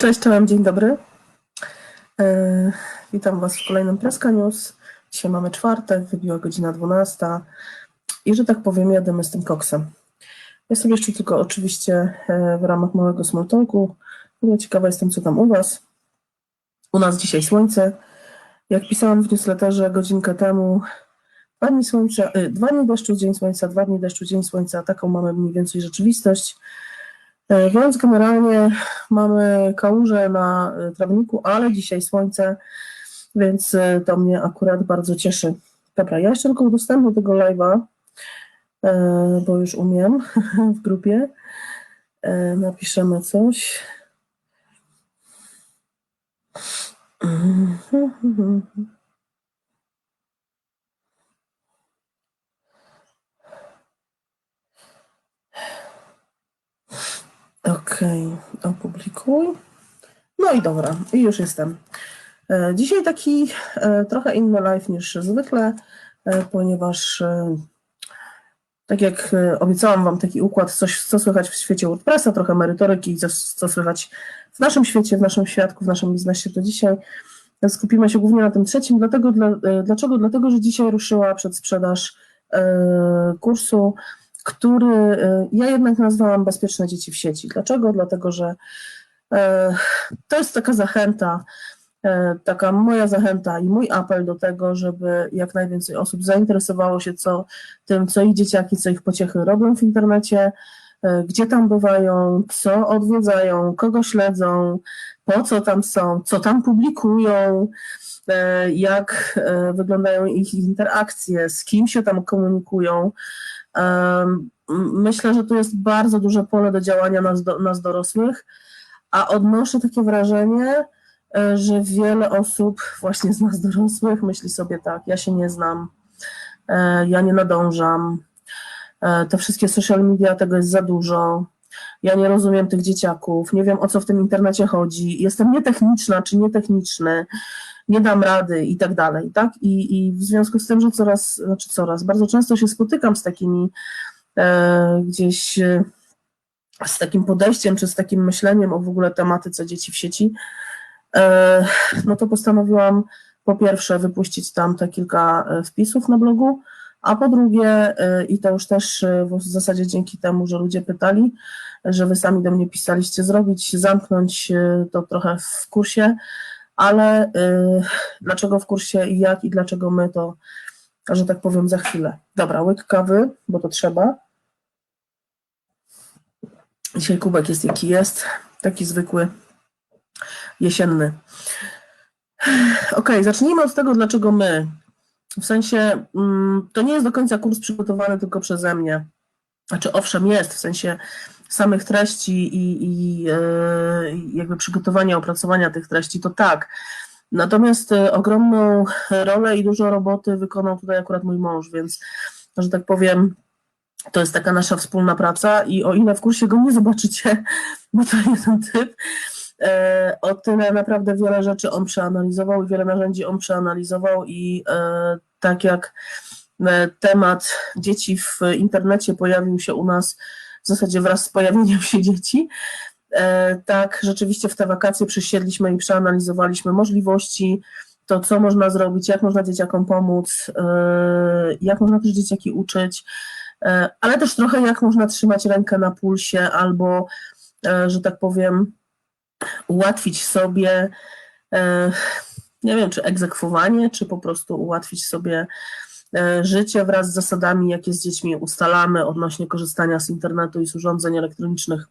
Cześć, czołem, dzień dobry. E, witam Was w kolejnym Preska News. Dzisiaj mamy czwartek, wybiła godzina 12 i że tak powiem, jademy z tym koksem. Ja sobie jeszcze tylko oczywiście e, w ramach małego bo ciekawa jestem, co tam u Was. U nas dzisiaj słońce. Jak pisałam w newsletterze godzinkę temu, dwa dni słońca, y, dwa dni deszczu, dzień słońca, dwa dni deszczu, dzień słońca, taką mamy mniej więcej rzeczywistość. E, Więc generalnie mamy kałuże na y, trawniku, ale dzisiaj słońce, więc y, to mnie akurat bardzo cieszy. Dobra, ja jeszcze tylko udostępnię tego live'a, e, bo już umiem w grupie. E, Napiszemy coś. Okej, opublikuj. No i dobra, i już jestem. E, Dzisiaj taki e, trochę inny live niż zwykle, e, ponieważ tak jak obiecałam Wam taki układ, coś, co słychać w świecie WordPressa, trochę merytoryki, co, co słychać w naszym świecie, w naszym świadku, w naszym biznesie, to dzisiaj skupimy się głównie na tym trzecim. Dlatego, dla, dlaczego? Dlatego, że dzisiaj ruszyła przedsprzedaż kursu który e, ja jednak nazwałam Bezpieczne Dzieci w sieci. Dlaczego? Dlatego, że e, to jest taka zachęta, e, taka moja zachęta i mój apel do tego, żeby jak najwięcej osób zainteresowało się co, tym, co ich dzieciaki, co ich pociechy robią w internecie, gdzie tam bywają, co odwiedzają, kogo śledzą, po co tam są, co tam publikują, jak wyglądają ich interakcje, z kim się tam komunikują. Myślę, że tu jest bardzo duże pole do działania nas, do, nas dorosłych, a odnoszę takie wrażenie, e, że wiele osób właśnie z nas dorosłych myśli sobie tak, ja się nie znam, e, ja nie nadążam, e, te wszystkie social media, tego jest za dużo, ja nie rozumiem tych dzieciaków, nie wiem o co w tym internecie chodzi, jestem nietechniczna czy nietechniczny, nie dam rady i tak dalej, tak? I, I w związku z tym, że coraz, znaczy coraz, bardzo często się spotykam z takimi e, gdzieś e, z takim podejściem, czy z takim myśleniem o w ogóle tematyce dzieci w sieci, e, no to postanowiłam po pierwsze wypuścić tam te kilka e, wpisów na blogu, a po drugie, e, i to już też e, w zasadzie dzięki temu, że ludzie pytali, że wy sami do mnie pisaliście, zrobić, zamknąć to trochę w kursie, ale y, dlaczego w kursie i jak i dlaczego my, to, że tak powiem, za chwilę. Dobra, łyk kawy, bo to trzeba. Dzisiaj kubek jest jaki jest, taki zwykły, jesienny. Ok, zacznijmy od tego, dlaczego my. W sensie, mm, to nie jest do końca kurs przygotowany tylko przeze mnie. Znaczy, owszem, jest, w sensie samych treści i, i e, jakby przygotowania, opracowania tych treści, to tak. Natomiast e, ogromną rolę i dużo roboty wykonał tutaj akurat mój mąż, więc, że tak powiem, to jest taka nasza wspólna praca i o ile w kursie go nie zobaczycie, bo to nie ten typ, e, o tyle naprawdę wiele rzeczy on przeanalizował i wiele narzędzi on przeanalizował i tak jak temat dzieci w internecie pojawił się u nas w zasadzie wraz z pojawieniem się dzieci. E, tak, rzeczywiście w te wakacje przysiedliśmy i przeanalizowaliśmy możliwości, to co można zrobić, jak można dzieciakom pomóc, e, jak można też dzieciaki uczyć, e, ale też trochę jak można trzymać rękę na pulsie albo, że tak powiem, ułatwić sobie, nie wiem, czy egzekwowanie, czy po prostu ułatwić sobie życie wraz z zasadami, jakie z dziećmi ustalamy odnośnie korzystania z internetu i z urządzeń elektronicznych.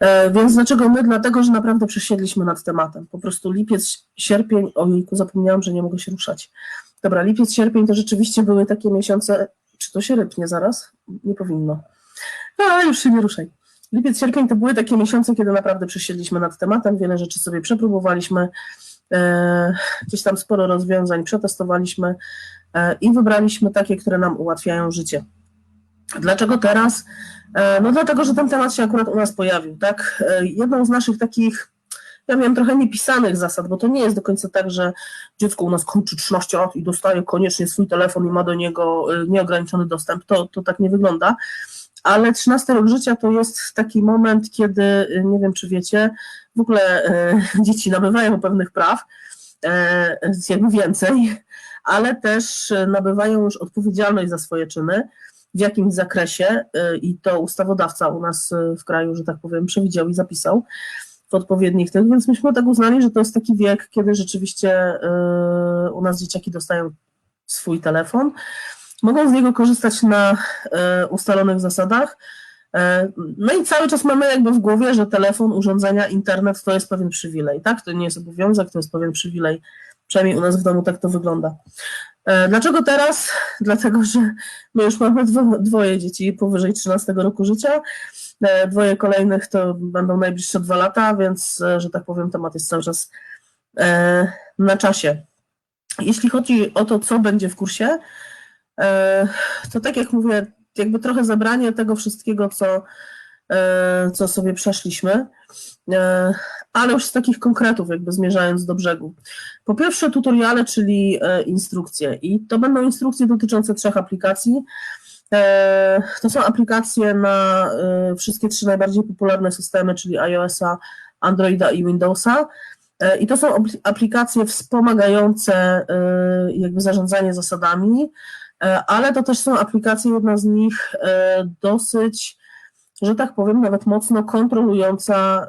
E, więc dlaczego my? Dlatego, że naprawdę przesiedliśmy nad tematem. Po prostu lipiec, sierpień, ojejku, zapomniałam, że nie mogę się ruszać. Dobra, lipiec, sierpień to rzeczywiście były takie miesiące, czy to się rypnie zaraz? Nie powinno. No, ale już się nie ruszaj. Lipiec, sierpień to były takie miesiące, kiedy naprawdę przesiedliśmy nad tematem, wiele rzeczy sobie przepróbowaliśmy, e, gdzieś tam sporo rozwiązań przetestowaliśmy, E, i wybraliśmy takie, które nam ułatwiają życie. Dlaczego teraz? E, no dlatego, że ten temat się akurat u nas pojawił, tak? E, jedną z naszych takich, ja wiem, trochę niepisanych zasad, bo to nie jest do końca tak, że dziecko u nas kończy 13 lat i dostaje koniecznie swój telefon i ma do niego nieograniczony dostęp. To, to tak nie wygląda. Ale 13 rok życia to jest taki moment, kiedy, y, nie wiem czy wiecie, w ogóle e, dzieci nabywają pewnych praw, e, jakby więcej, ale też nabywają już odpowiedzialność za swoje czyny w jakimś zakresie i to ustawodawca u nas w kraju, że tak powiem, przewidział i zapisał w odpowiednich tych, więc myśmy tak uznali, że to jest taki wiek, kiedy rzeczywiście u nas dzieciaki dostają swój telefon, mogą z niego korzystać na e, ustalonych zasadach. E, no i cały czas mamy jakby w głowie, że telefon, urządzenia, internet to jest pewien przywilej, tak? To nie jest obowiązek, to jest pewien przywilej. Przynajmniej u nas w domu tak to wygląda. E, dlaczego teraz? Dlatego, że my już mamy dwo, dwoje dzieci powyżej 13 roku życia. Dwoje kolejnych to będą najbliższe dwa lata, więc, że tak powiem, temat jest cały czas na czasie. Jeśli chodzi o to, co będzie w kursie, to tak jak mówię, jakby trochę zabranie tego wszystkiego, co, e, co sobie przeszliśmy, e, ale już z takich konkretów, jakby zmierzając do brzegu. Po pierwsze, tutoriale, czyli instrukcje. I to będą instrukcje dotyczące trzech aplikacji. To są aplikacje na wszystkie trzy najbardziej popularne systemy, czyli iOS-a, Androida i Windowsa. E, I to są aplikacje wspomagające e, jakby zarządzanie zasadami, e, ale to też są aplikacje, jedna z nich dosyć, że tak powiem, nawet mocno kontrolująca,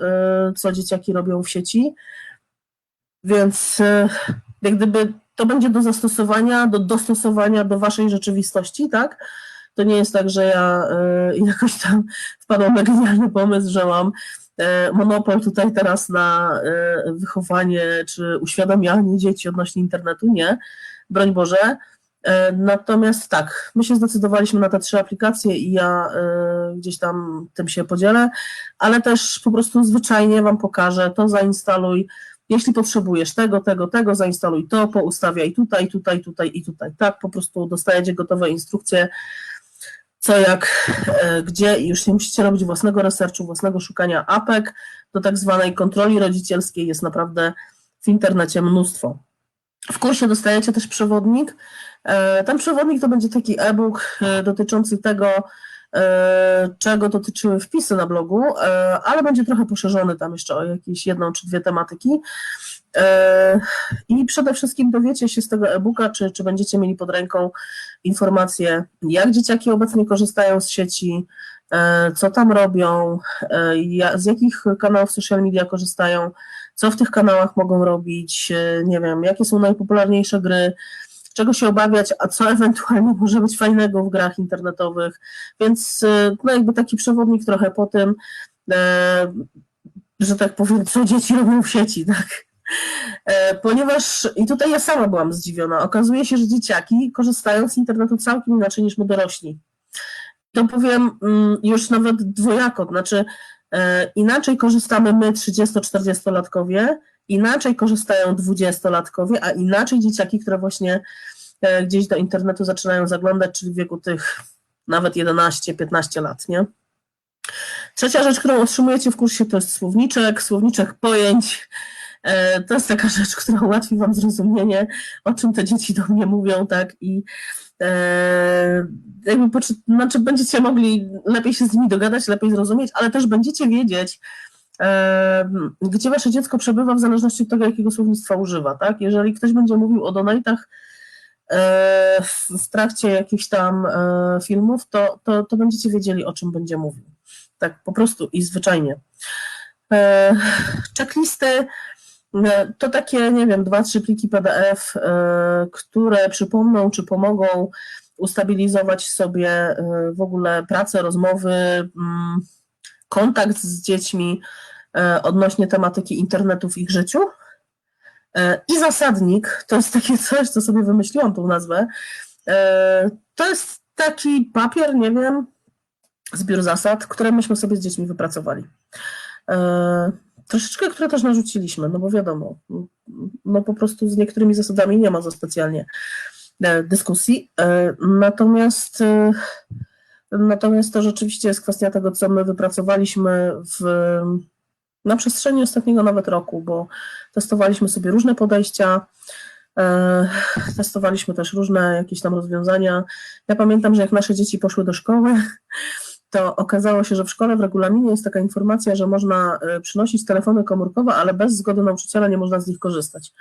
co dzieciaki robią w sieci. Więc jak gdyby to będzie do zastosowania, do dostosowania do waszej rzeczywistości, tak? To nie jest tak, że ja jakoś tam wpadłam na genialny pomysł, że mam E, monopol tutaj teraz na e, wychowanie czy uświadamianie dzieci odnośnie internetu, nie, broń Boże. E, natomiast tak, my się zdecydowaliśmy na te trzy aplikacje i ja gdzieś tam tym się podzielę, ale też po prostu zwyczajnie Wam pokażę, to zainstaluj, jeśli potrzebujesz tego, tego, tego, zainstaluj to, poustawiaj tutaj, tutaj, tutaj i tutaj. Tak, po prostu dostajecie gotowe instrukcje, co jak, e, gdzie i już nie musicie robić własnego researchu, własnego szukania apek, do tak zwanej kontroli rodzicielskiej jest naprawdę w internecie mnóstwo. W kursie dostajecie też przewodnik. E, ten przewodnik to będzie taki e-book e, dotyczący tego, czego dotyczyły wpisy na blogu, ale będzie trochę poszerzony tam jeszcze o jakieś jedną czy dwie tematyki. I przede wszystkim dowiecie się z tego e-booka, czy, czy będziecie mieli pod ręką informacje, jak dzieciaki obecnie korzystają z sieci, e, co tam robią, e, z jakich kanałów social media korzystają, co w tych kanałach mogą robić, e, nie wiem, jakie są najpopularniejsze gry, czego się obawiać, a co ewentualnie może być fajnego w grach internetowych. Więc no jakby taki przewodnik trochę po tym, że tak powiem, co dzieci robią w sieci, tak? E, ponieważ, i tutaj ja sama byłam zdziwiona, okazuje się, że dzieciaki korzystają z internetu całkiem inaczej niż my dorośli. To powiem mm, już nawet dwojako, znaczy e, inaczej korzystamy my 30-40-latkowie, inaczej korzystają 20-latkowie, a inaczej dzieciaki, które właśnie e, gdzieś do internetu zaczynają zaglądać, czyli w wieku tych nawet 11-15 lat, nie? Trzecia rzecz, którą otrzymujecie w kursie, to jest słowniczek, słowniczek pojęć, E, to jest taka rzecz, która ułatwi Wam zrozumienie, o czym te dzieci do mnie mówią, tak, i jakby, znaczy będziecie mogli lepiej się z nimi dogadać, lepiej zrozumieć, ale też będziecie wiedzieć, e, gdzie Wasze dziecko przebywa w zależności od tego, jakiego słownictwa używa, tak, jeżeli ktoś będzie mówił o donatach w trakcie jakichś tam filmów, to, to, to będziecie wiedzieli, o czym będzie mówił. Tak po prostu i zwyczajnie. Checklisty to takie, nie wiem, dwa, trzy pliki PDF, e, które przypomną czy pomogą ustabilizować sobie e, w ogóle pracę, rozmowy, mm, kontakt z dziećmi odnośnie tematyki internetu w ich życiu. I zasadnik, to jest takie coś, co sobie wymyśliłam tą nazwę. To jest taki papier, nie wiem, zbiór zasad, które myśmy sobie z dziećmi wypracowali. Troszeczkę, które też narzuciliśmy, no bo wiadomo, no po prostu z niektórymi zasadami nie ma za specjalnie e, dyskusji. E, natomiast, e, natomiast to rzeczywiście jest kwestia tego, co my wypracowaliśmy w, na przestrzeni ostatniego nawet roku, bo testowaliśmy sobie różne podejścia, testowaliśmy też różne jakieś tam rozwiązania. Ja pamiętam, że jak nasze dzieci poszły do szkoły, to okazało się, że w szkole w regulaminie jest taka informacja, że można e, przynosić telefony komórkowe, ale bez zgody nauczyciela nie można z nich korzystać.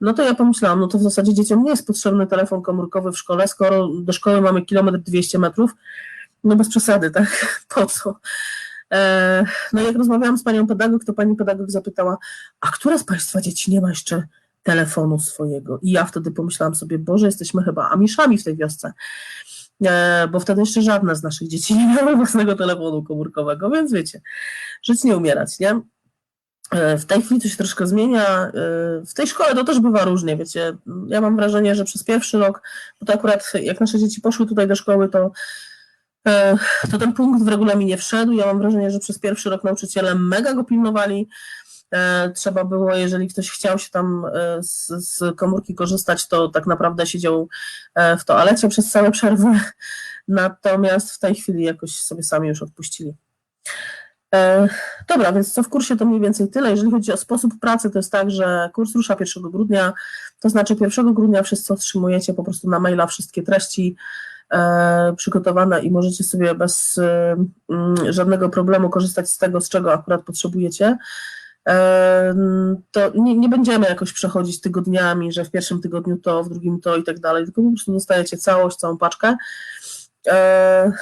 No to ja pomyślałam, no to w zasadzie dzieciom nie jest potrzebny telefon komórkowy w szkole, skoro do szkoły mamy kilometr 200 metrów, no bez przesady, tak? Po co? E, No jak rozmawiałam z panią pedagog, to pani pedagog zapytała, a która z państwa dzieci nie ma jeszcze telefonu swojego? I ja wtedy pomyślałam sobie, Boże, jesteśmy chyba amiszami w tej wiosce, bo wtedy jeszcze żadne z naszych dzieci nie miało własnego telefonu komórkowego, więc wiecie, żyć nie umierać, nie? E, W tej chwili to się troszkę zmienia. E, W tej szkole to też bywa różnie, wiecie. Ja mam wrażenie, że przez pierwszy rok, bo to akurat jak nasze dzieci poszły tutaj do szkoły, to, e, to ten punkt w regulaminie wszedł. Ja mam wrażenie, że przez pierwszy rok nauczyciele mega go pilnowali. E, Trzeba było, jeżeli ktoś chciał się tam e, z, z komórki korzystać, to tak naprawdę siedział e, w toalecie przez całe przerwy. Natomiast w tej chwili jakoś sobie sami już odpuścili. Dobra, więc co w kursie to mniej więcej tyle. Jeżeli chodzi o sposób pracy, to jest tak, że kurs rusza 1 grudnia, to znaczy 1 grudnia wszyscy otrzymujecie po prostu na maila wszystkie treści przygotowane i możecie sobie bez mm, żadnego problemu korzystać z tego, z czego akurat potrzebujecie. To nie, nie będziemy jakoś przechodzić tygodniami, że w pierwszym tygodniu to, w drugim to i tak dalej, tylko po prostu dostajecie całość, całą paczkę. E,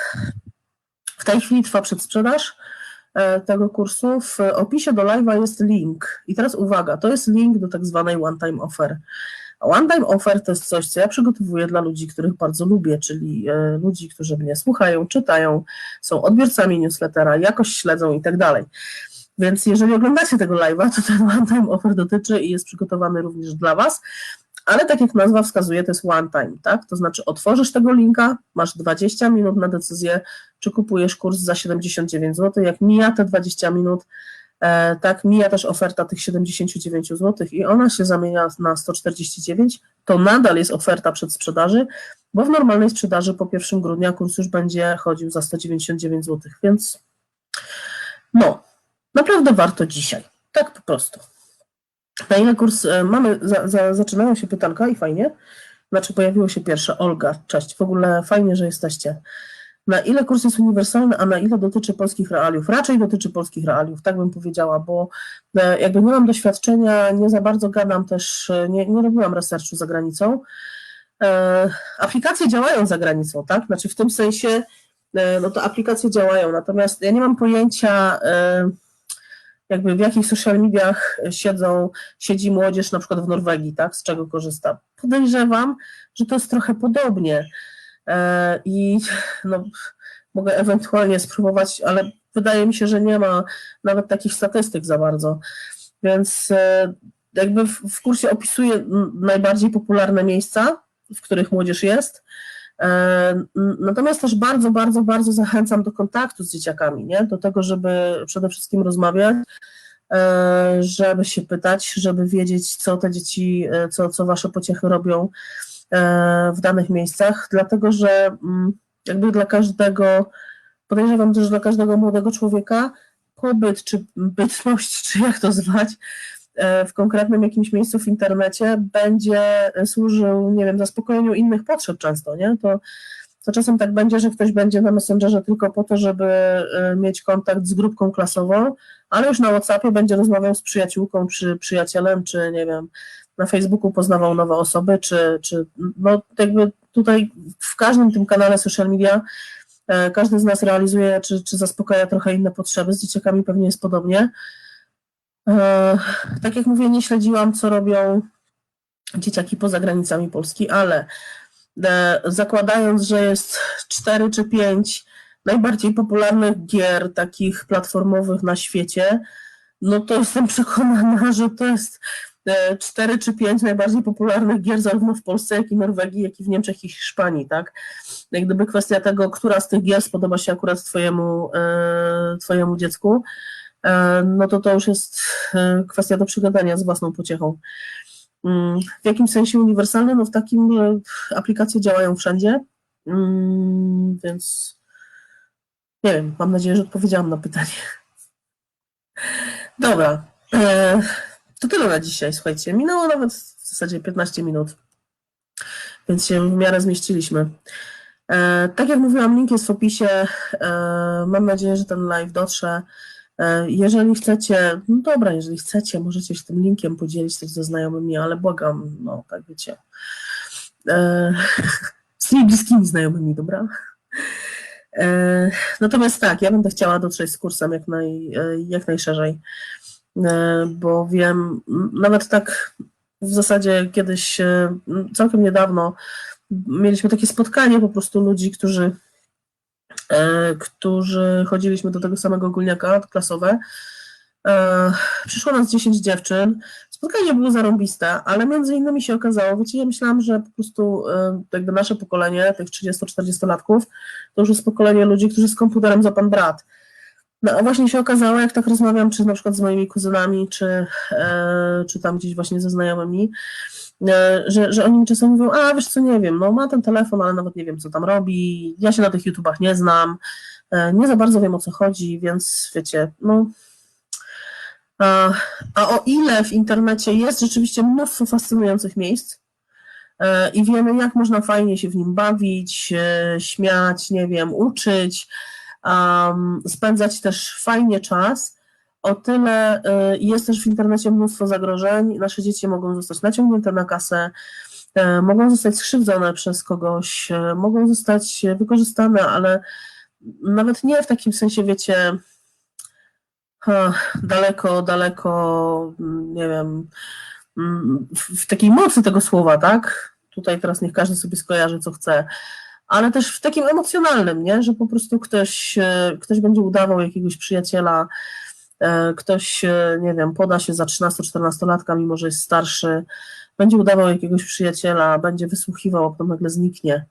W tej chwili trwa przedsprzedaż e, tego kursu. W opisie do live'a jest link. I teraz uwaga, to jest link do tak zwanej one-time offer. One-time offer to jest coś, co ja przygotowuję dla ludzi, których bardzo lubię, czyli e, ludzi, którzy mnie słuchają, czytają, są odbiorcami newslettera, jakoś śledzą i tak dalej. Więc jeżeli oglądacie tego live'a, to ten one-time offer dotyczy i jest przygotowany również dla Was, ale tak jak nazwa wskazuje, to jest one time, tak? To znaczy otworzysz tego linka, masz 20 minut na decyzję, czy kupujesz kurs za 79 zł. Jak mija te 20 minut, e, tak, mija też oferta tych 79 zł i ona się zamienia na 149, to nadal jest oferta przedsprzedaży, bo w normalnej sprzedaży po 1 grudnia kurs już będzie chodził za 199 zł, więc no, naprawdę warto dzisiaj, tak po prostu. Na ile kurs e, mamy, za, za, zaczynają się pytanka i fajnie. Znaczy pojawiło się pierwsze. Olga, cześć. W ogóle fajnie, że jesteście. Na ile kurs jest uniwersalny, a na ile dotyczy polskich realiów? Raczej dotyczy polskich realiów, tak bym powiedziała, bo e, jakby nie mam doświadczenia, nie za bardzo gadam też, e, nie, nie robiłam researchu za granicą. E, aplikacje działają za granicą, tak? Znaczy w tym sensie, e, no to aplikacje działają, natomiast ja nie mam pojęcia, e, jakby w jakich social mediach siedzą, siedzi młodzież na przykład w Norwegii, tak, z czego korzysta. Podejrzewam, że to jest trochę podobnie. E, i no, mogę ewentualnie spróbować, ale wydaje mi się, że nie ma nawet takich statystyk za bardzo, więc e, jakby w, kursie opisuję najbardziej popularne miejsca, w których młodzież jest, Natomiast też bardzo, bardzo, bardzo zachęcam do kontaktu z dzieciakami, nie? do tego, żeby przede wszystkim rozmawiać, e, żeby się pytać, żeby wiedzieć, co te dzieci, e, co, co wasze pociechy robią e, w danych miejscach, dlatego że mm, jakby dla każdego, podejrzewam też, dla każdego młodego człowieka pobyt, czy bytność, czy jak to zwać, e, w konkretnym jakimś miejscu w internecie będzie służył, nie wiem, zaspokojeniu innych potrzeb często, nie? To, to czasem tak będzie, że ktoś będzie na Messengerze tylko po to, żeby e, mieć kontakt z grupką klasową, ale już na WhatsAppie będzie rozmawiał z przyjaciółką, czy przyjacielem, czy nie wiem, na Facebooku poznawał nowe osoby, czy, czy no jakby tutaj w każdym tym kanale social media e, każdy z nas realizuje, czy, czy zaspokaja trochę inne potrzeby, z dzieciakami pewnie jest podobnie. E, Tak jak mówię, nie śledziłam, co robią dzieciaki poza granicami Polski, ale e, zakładając, że jest cztery czy pięć najbardziej popularnych gier takich platformowych na świecie, no to jestem przekonana, że to jest e, cztery czy pięć najbardziej popularnych gier zarówno w Polsce, jak i Norwegii, jak i w Niemczech i Hiszpanii, tak? Jak gdyby kwestia tego, która z tych gier spodoba się akurat twojemu, e, twojemu dziecku, e, no to to już jest e, kwestia do przegadania z własną pociechą. Mm, W jakim sensie uniwersalny? No w takim, że aplikacje działają wszędzie, Mm, więc nie wiem, mam nadzieję, że odpowiedziałam na pytanie. Dobra, e, to tyle na dzisiaj, słuchajcie. Minęło nawet w zasadzie 15 minut, więc się w miarę zmieściliśmy. E, Tak jak mówiłam, link jest w opisie. E, Mam nadzieję, że ten live dotrze. E, Jeżeli chcecie, no dobra, jeżeli chcecie, możecie się tym linkiem podzielić też ze znajomymi, ale błagam, no tak wiecie, e, z bliskimi znajomymi, dobra? E, Natomiast tak, ja będę chciała dotrzeć z kursem jak, naj, jak najszerzej, bo wiem, nawet tak w zasadzie kiedyś, całkiem niedawno, mieliśmy takie spotkanie po prostu ludzi, którzy, którzy chodziliśmy do tego samego ogólniaka klasowe. E, Przyszło nas 10 dziewczyn. Spotkanie było zarąbiste, ale między innymi się okazało, wiecie, ja myślałam, że po prostu e, jakby nasze pokolenie, tych 30-40-latków, to już jest pokolenie ludzi, którzy z komputerem za pan brat. No a właśnie się okazało, jak tak rozmawiam, czy na przykład z moimi kuzynami, czy, e, czy tam gdzieś właśnie ze znajomymi, e, że, że oni mi czasem mówią, a wiesz co, nie wiem, no ma ten telefon, ale nawet nie wiem, co tam robi, ja się na tych YouTubach nie znam, e, nie za bardzo wiem, o co chodzi, więc wiecie, no... A, a o ile w internecie jest rzeczywiście mnóstwo fascynujących miejsc e, i wiemy, jak można fajnie się w nim bawić, e, śmiać, nie wiem, uczyć, um, spędzać też fajnie czas, o tyle y, jest też w internecie mnóstwo zagrożeń. Nasze dzieci mogą zostać naciągnięte na kasę, e, mogą zostać skrzywdzone przez kogoś, e, mogą zostać wykorzystane, ale nawet nie w takim sensie, wiecie, daleko, daleko, mm, nie wiem, mm, w, takiej mocy tego słowa, tak? Tutaj teraz niech każdy sobie skojarzy, co chce, ale też w takim emocjonalnym, nie? Że po prostu ktoś, ktoś będzie udawał jakiegoś przyjaciela, ktoś, e, nie wiem, poda się za 13-14-latka, mimo że jest starszy, będzie udawał jakiegoś przyjaciela, będzie wysłuchiwał, a potem nagle zniknie.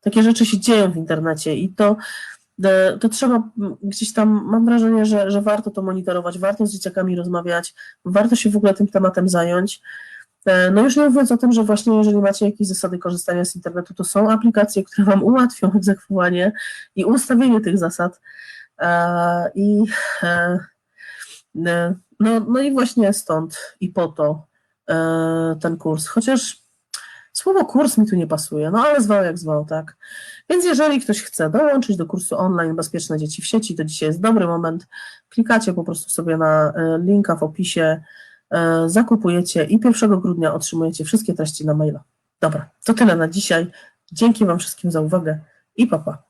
Takie rzeczy się dzieją w internecie i to, e, to trzeba gdzieś tam, mam wrażenie, że, że warto to monitorować, warto z dzieciakami rozmawiać, warto się w ogóle tym tematem zająć. E, No już nie mówiąc o tym, że właśnie jeżeli macie jakieś zasady korzystania z internetu, to są aplikacje, które Wam ułatwią egzekwowanie i ustawienie tych zasad. E, I e, e, no, no i właśnie stąd i po to e, ten kurs. Chociaż słowo kurs mi tu nie pasuje, no ale zwał jak zwał, tak. Więc jeżeli ktoś chce dołączyć do kursu online Bezpieczne Dzieci w sieci, to dzisiaj jest dobry moment. Klikacie po prostu sobie na e, linka w opisie, e, zakupujecie i 1 grudnia otrzymujecie wszystkie treści na maila. Dobra, to tyle na dzisiaj. Dzięki Wam wszystkim za uwagę i papa. Pa.